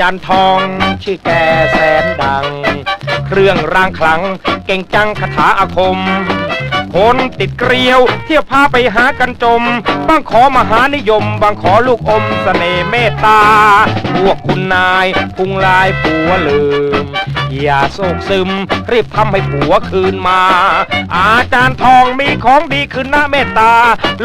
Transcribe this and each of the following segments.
จารย์ทอง ชื่อแกแสนดัง เครื่องรางคลัง เก่งจังคาถาอาคม คนติดเกลียว เที่ยวพาไปหากันจม บางขอมหานิยม บางขอลูกอมสเสน่ห์เมตตา พวกคุณนายพุงลายผัวลืม อย่าโศกซึม รีบทำให้ผัวคืนมา อาจารย์ทองมีของดีคือหน้าเมตตา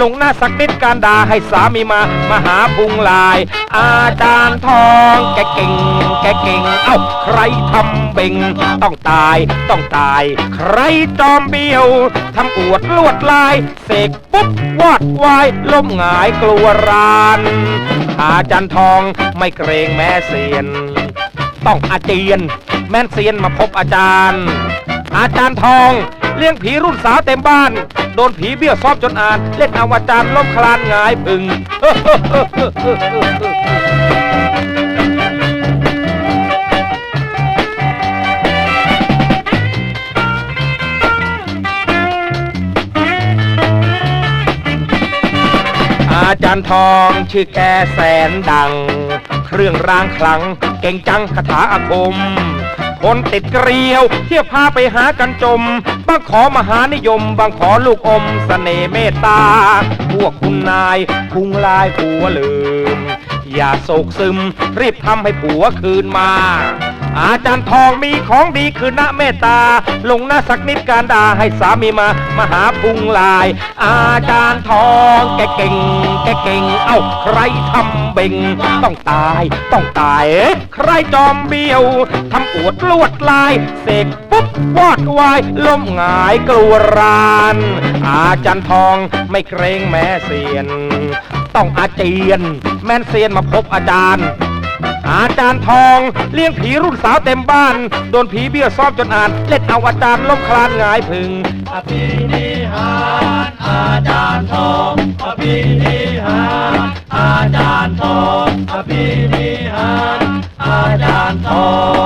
ลงหน้าสักนิดการด่าให้สามีมามาหาพุงลาย อาจารย์ทองแกเก่ง แกเก่ง เอ้าใครทำเบ่งต้องตายต้องตาย ใครจอมเบี้ยวทำอวดลวดลาย เสกปุ๊บวอดวายล้มหงายกลัวรานอาจารย์ทองไม่เกรงแม้เสียน ต้องอาเจียน แม่นเซียนมาพบอาจารย์ อาจารย์ทอง เลี้ยงผีรุ่นสาวเต็มบ้าน โดนผีเบี้ยวซอบจนอ่าน เล่นเอาอาจารย์ล้มคลานงายพึงอาจารย์ทองชื่อแกแสนดัง เครื่องรางขลัง เก่งจังคาถาอาคม คนติดเกลียว เที่ยวพาไปหากันจม บางขอมหานิยม บางขอลูกอมสเสน่ห์เมตตา พวกคุณนายพุงลายผัวลืม อย่าโศกซึม รีบทำให้ผัวคืนมา อาจารย์ทองมีของดีคือหน้าเมตตา ลงหน้าสักนิดการด่าให้สามีมามาหาพุงลาย อาจารย์ทองแกเก่ง แกเก่ง เอ้าใครทำเบ่ง ต้องตายต้องตายเอ๊ะใครจอมเบี้ยวทำอวดลวดลาย เสกปุ๊บวอดวายล้มหงายกลัวราน อาจารย์ทองไม่เกรงแม้เสียน ต้องอาเจียน แม่นเซียนมาพบอาจารย์ อาจารย์ทอง เลี้ยงผีรุ่นสาวเต็มบ้าน โดนผีเบี้ยซ้อมจนอ่าน เล่นเอาอาจารย์ล้มคลานหงายพึงอภินิหารอาจารย์ทองอภินิหารอาจารย์ทองอภินิหารอาจารย์ทอง